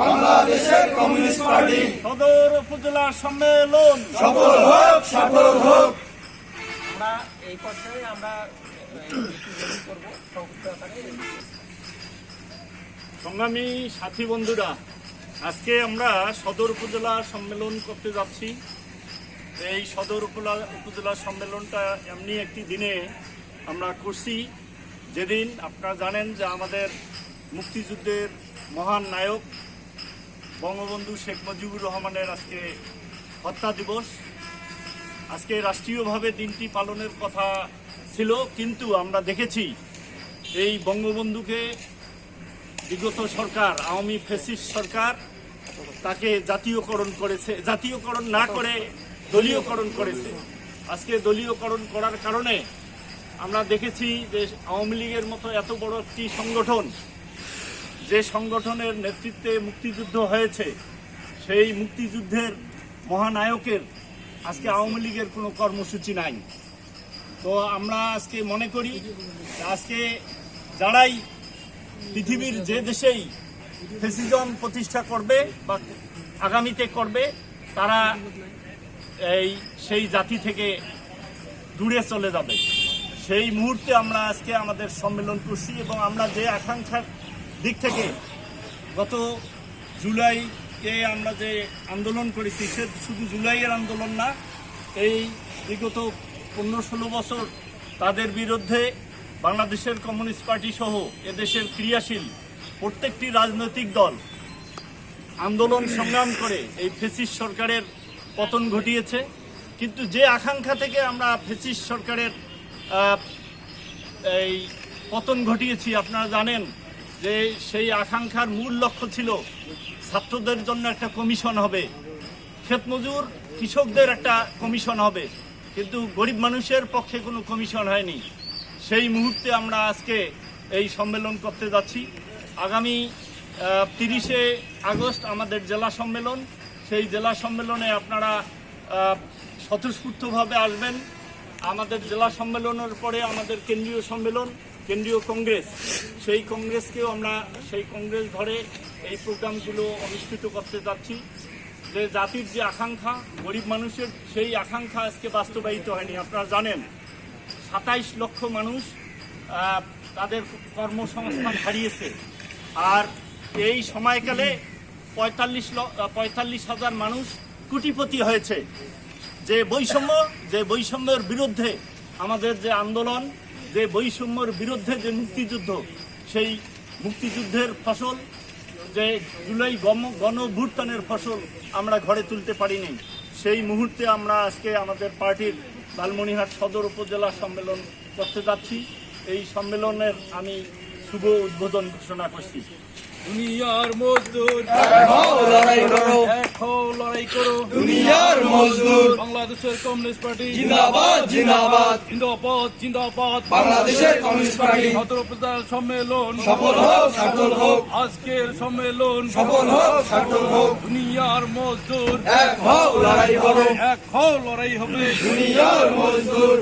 বাংলাদেশের communist party. সদর উপজেলা সম্মেলন। সফল হোক সফল হোক। আমরা এই পর্যায়ে আমরা সংগ্রামী সাথী বন্ধুরা আজকে আমরা সদর উপজেলা সম্মেলন করতে যাচ্ছি। এই সদর উপজেলা উপজেলা সম্মেলনটা এমনি একটি দিনে আমরা করছি। যেদিন আপনারা জানেন যে আমাদের মুক্তিযুদ্ধের মহান নায়ক বঙ্গবন্ধু শেখ মুজিবুর রহমানের আজকে হত্যা দিবস। আজকে রাষ্ট্রীয়ভাবে দিনটি পালনের কথা ছিল, কিন্তু আমরা দেখেছি এই বঙ্গবন্ধুকে বিগত সরকার, আওয়ামী ফেসিস সরকার, তাকে জাতীয়করণ করেছে, জাতীয়করণ না করে দলীয়করণ করেছে। আজকে দলীয়করণ করার কারণে আমরা দেখেছি যে আওয়ামী লীগের মতো এত বড় একটি সংগঠন যে সংগঠনের নেতৃত্বে মুক্তিযুদ্ধ হয়েছে, সেই মুক্তিযুদ্ধের মহানায়কের আজকে আওয়ামী লীগের কোনো কর্মসূচি নাই। তো আমরা আজকে মনে করি আজকে যারাই পৃথিবীর যে দেশেই ফেসিজম প্রতিষ্ঠা করবে বা আগামীতে করবে, তারা এই সেই জাতি থেকে দূরে চলে যাবে। সেই মুহূর্তে আমরা আজকে আমাদের সম্মেলন করছি এবং আমরা যে আকাঙ্ক্ষার দিক থেকে গত জুলাইকে আমরা যে আন্দোলন করেছি, সে শুধু জুলাইয়ের আন্দোলন না, এই বিগত পনেরো ষোলো বছর তাদের বিরুদ্ধে বাংলাদেশের কমিউনিস্ট পার্টি সহ এদেশের ক্রিয়াশীল প্রত্যেকটি রাজনৈতিক দল আন্দোলন সংগ্রাম করে এই ফেসিস সরকারের পতন ঘটিয়েছে। কিন্তু যে আকাঙ্ক্ষা থেকে আমরা ফেসিস সরকারের এই পতন ঘটিয়েছি, আপনারা জানেন যে সেই আকাঙ্ক্ষার মূল লক্ষ্য ছিল ছাত্রদের জন্য একটা কমিশন হবে। ক্ষেত মজুর কৃষকদের একটা কমিশন হবে। কিন্তু গরিব মানুষের পক্ষে কোনো কমিশন হয়নি। সেই মুহূর্তে আমরা আজকে এই সম্মেলন করতে যাচ্ছি। আগামী তিরিশে আগস্ট আমাদের জেলা সম্মেলন। সেই জেলা সম্মেলনে আপনারা স্বতঃস্ফূর্তভাবে আসবেন। আমাদের জেলা সম্মেলনের পরে আমাদের কেন্দ্রীয় সম্মেলন। কেন্দ্রীয় কংগ্রেস, সেই কংগ্রেসকেও আমরা সেই কংগ্রেস ধরে এই প্রোগ্রামগুলো অনুষ্ঠিত করতে যাচ্ছি। যে জাতির যে আকাঙ্ক্ষা, গরিব মানুষের সেই আকাঙ্ক্ষা আজকে বাস্তবায়িত হয়নি। আপনারা জানেন, সাতাইশ লক্ষ মানুষ তাদের কর্মসংস্থান হারিয়েছে। আর এই সময়কালে পঁয়তাল্লিশ পঁয়তাল্লিশ হাজার মানুষ কোটিপতি হয়েছে। যে বৈষম্য, যে বৈষম্যের বিরুদ্ধে আমাদের যে আন্দোলন যে বৈষম্যর বিরুদ্ধে যে মুক্তিযুদ্ধ, সেই মুক্তিযুদ্ধের ফসল, যে জুলাই গম ফসল আমরা ঘরে তুলতে পারিনি, সেই মুহূর্তে আমরা আজকে আমাদের পার্টির লালমনিরহাট সদর উপজেলা সম্মেলন করতে যাচ্ছি। এই সম্মেলনের আমি শুভ উদ্বোধন ঘোষণা করছি। দুনিয়ার মজদুর। লড়াই করো। লড়াই করো। দুনিয়ার মজদুর। বাংলাদেশের কমিউনিস্ট পার্টি। জিন্দাবাদ জিন্দাবাদ। জিন্দাবাদ জিন্দাবাদ। বাংলাদেশের কমিউনিস্ট পার্টি। উপজেলা সম্মেলন। সফল হোক সফল হোক। আজকের সম্মেলন। সফল হোক সফল হোক। দুনিয়ার মজদুর। এক হও লড়াই করো। এক হও লড়াই হবে। দুনিয়ার মজদুর।